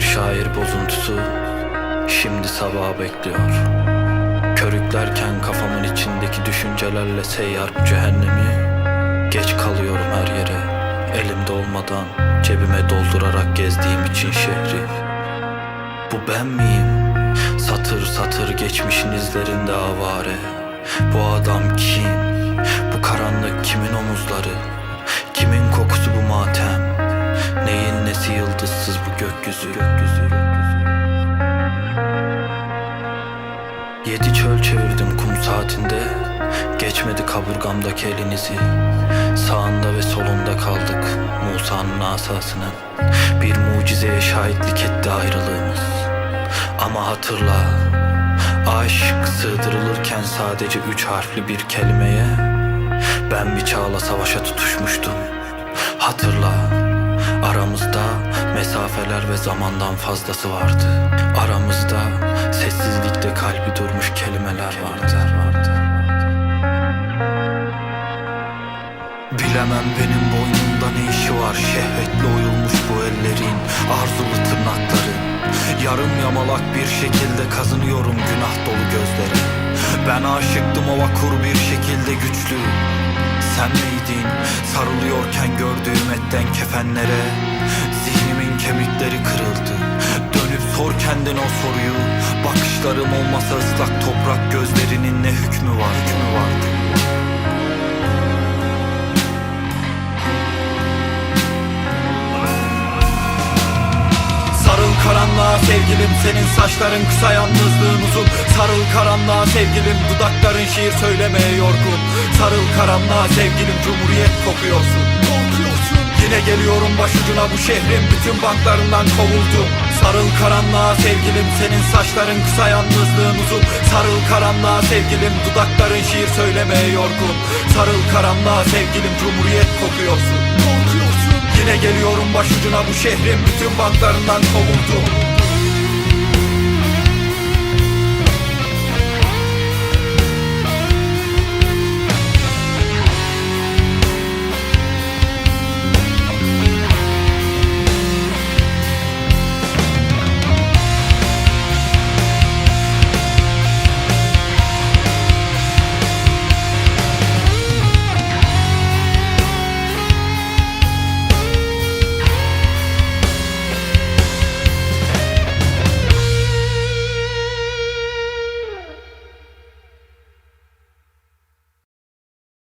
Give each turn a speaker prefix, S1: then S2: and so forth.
S1: şair bozuntusu Şimdi sabaha bekliyor Körüklerken kafamın içindeki düşüncelerle seyyar cehennemi Geç kalıyorum her yere Elimde olmadan cebime doldurarak gezdiğim için şehri Bu ben miyim? Satır satır geçmişin izlerinde avare Bu adam kim? Bu karanlık kimin omuzları? Gökyüzü? gökyüzü. Yedi çöl çevirdim kum saatinde Geçmedi kaburgamdaki elinizi Sağında ve solunda kaldık Musa'nın asasının Bir mucizeye şahitlik etti ayrılığımız Ama hatırla Aşk sığdırılırken sadece üç harfli bir kelimeye Ben bir çağla savaşa tutuşmuştum Hatırla Aramızda mesafeler ve zamandan fazlası vardı. Aramızda sessizlikte kalbi durmuş kelimeler vardı. Bilemem benim boynumda ne işi var. Şehvetle oyulmuş bu ellerin Arzulu tırnakların. Yarım yamalak bir şekilde kazınıyorum günah dolu gözlere Ben aşıktım o vakur bir şekilde güçlü Sen miydin? Sarılıyorken gördüğüm etten kefenlere kırıldı Kendine o soruyu. Bakışlarım olmasa ıslak toprak gözlerinin ne hükmü var hükmü vardı Sarıl karanlığa sevgilim senin saçların kısa yalnızlığın uzun. Sarıl karanlığa sevgilim dudakların şiir söylemeye yorgun. Sarıl karanlığa sevgilim cumhuriyet Kokuyorsun. Yine geliyorum başucuna bu şehrin bütün banklarından kovuldum Sarıl karanlığa sevgilim senin saçların kısa yalnızlığın uzun. Sarıl karanlığa sevgilim dudakların şiir söylemeye yorgun. Sarıl karanlığa sevgilim cumhuriyet kokuyorsun. Yine geliyorum başucuna bu şehrin bütün banklarından kovuldum